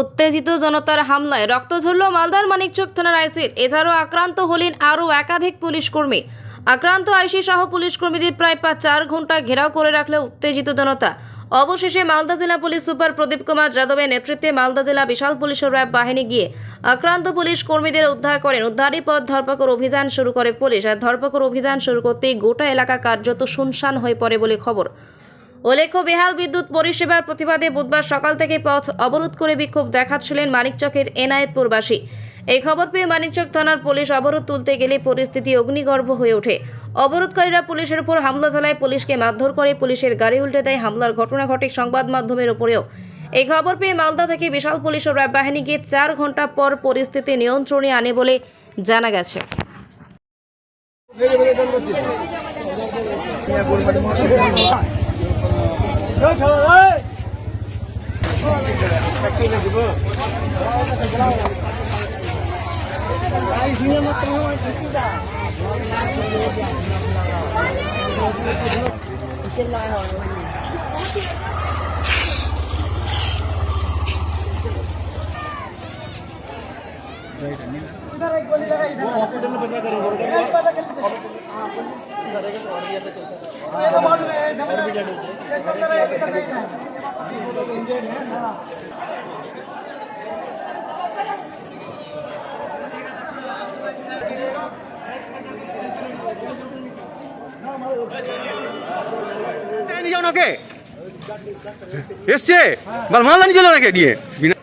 উত্তেজিত জনতার হামলায় রক্ত ঝরল মালদার মানিকচক থানার আইসির। এছাড়াও আক্রান্ত হলেন আরও একাধিক পুলিশ কর্মী। আক্রান্ত আইসি সহ পুলিশ কর্মীদের প্রায় পাঁচ চার ঘণ্টা ঘেরাও করে রাখলে উত্তেজিত জনতা। অবশেষে মালদা জেলা পুলিশ সুপার প্রদীপ কুমার যাদবের নেতৃত্বে মালদা জেলা বিশাল পুলিশ ও র্যাব বাহিনী গিয়ে আক্রান্ত পুলিশ কর্মীদের উদ্ধার করেন। উদ্ধারী পথ ধরপাকড় অভিযান শুরু করে পুলিশ। আর ধরপাকড় অভিযান শুরু করতেই গোটা এলাকা কার্যত শুনশান হয়ে পড়ে বলে খবর। উল্লেখ্য, বেহাল বিদ্যুৎ পরিষেবার প্রতিবাদে বুধবার সকাল থেকে পথ অবরোধ করে বিক্ষোভ দেখাচ্ছিলেন মানিকচকের এনায়েতপুরবাসী এই খবর পেয়ে মানিকচক থানার পুলিশ অবরোধ তুলতে গেলে পরিস্থিতি অগ্নিগর্ভ হয়ে ওঠে। অবরোধকারীরা পুলিশের উপর হামলা চালায়, পুলিশকে মারধর করে, পুলিশের গাড়ি উল্টে দেয়। হামলার ঘটনা ঘটে সংবাদ মাধ্যমের উপরেও। এই খবর পেয়ে মালদা থেকে বিশাল পুলিশ ও র্যাব বাহিনী গিয়ে চার ঘণ্টা পর পরিস্থিতি নিয়ন্ত্রণে আনে বলে জানা গেছে। उधर एक गोली लगाई इधर हॉस्पिटल में बचा कर নিয়ে যাও নাকে। এসছে? মালদা নিয়ে চলো নাকি বিনা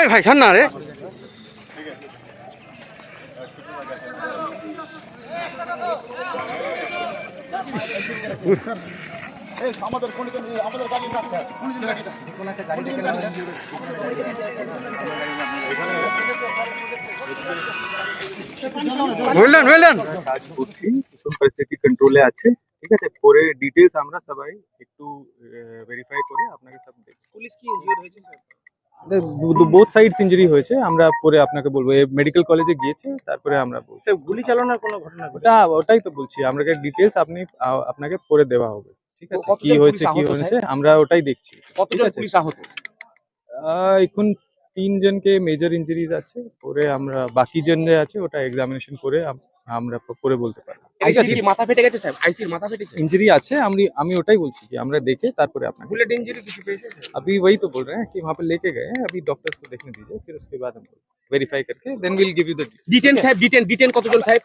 এই ভাই ছাড় না রে। বললেন বললেন কাজ করছি ভীষণ পরিস্থিতি কন্ট্রোলে আছে ঠিক আছে? পরে ডিটেলস আমরা সবাই একটু ভেরিফাই করে আপনাকে সব পুলিশ কি ইনজিওর হয়েছে স্যার বোথ সাইডস ইনজুরি হয়েছে। আমরা পরে আপনাকে বলব। মেডিকেল কলেজে গিয়েছে তারপরে আমরা বলব। গুলি চালানোর কোনো ঘটনা ঘটে ওটাই তো বলছি। আপনাকে ডিটেলস আপনি আপনাকে পরে দেওয়া হবে। ঠিক আছে কি হয়েছে কি হয়েছে আমরা ওটাই দেখছি। কতজন পুলিশ আহত? আহ, এখন তিনজনকে মেজর ইঞ্জুরিজ আছে। পরে আমরা বাকি জন যে আছে ওটা এক্সামিনেশন করে আমরা প- পরে বলতে পারবো ঠিক আইসির আছে কি মাথা ফেটে গেছে স্যার আইসির মাথা ফেটেছে इंजरी আছে আমি আমি ওটাই বলছি কি আমরা দেখে তারপরে আপনাকে বুলেট ইনজুরি কিছু পেয়েছে স্যার अभी वही तो बोल रहे हैं कि वहाँ पे लेके गए हैं अभी डॉक्टर्स को देखने दीजिए फिर उसके बाद हम वेरीफाई करके then will give you the detain সাহেব ডিটেন ডিটেন কতজন সাহেব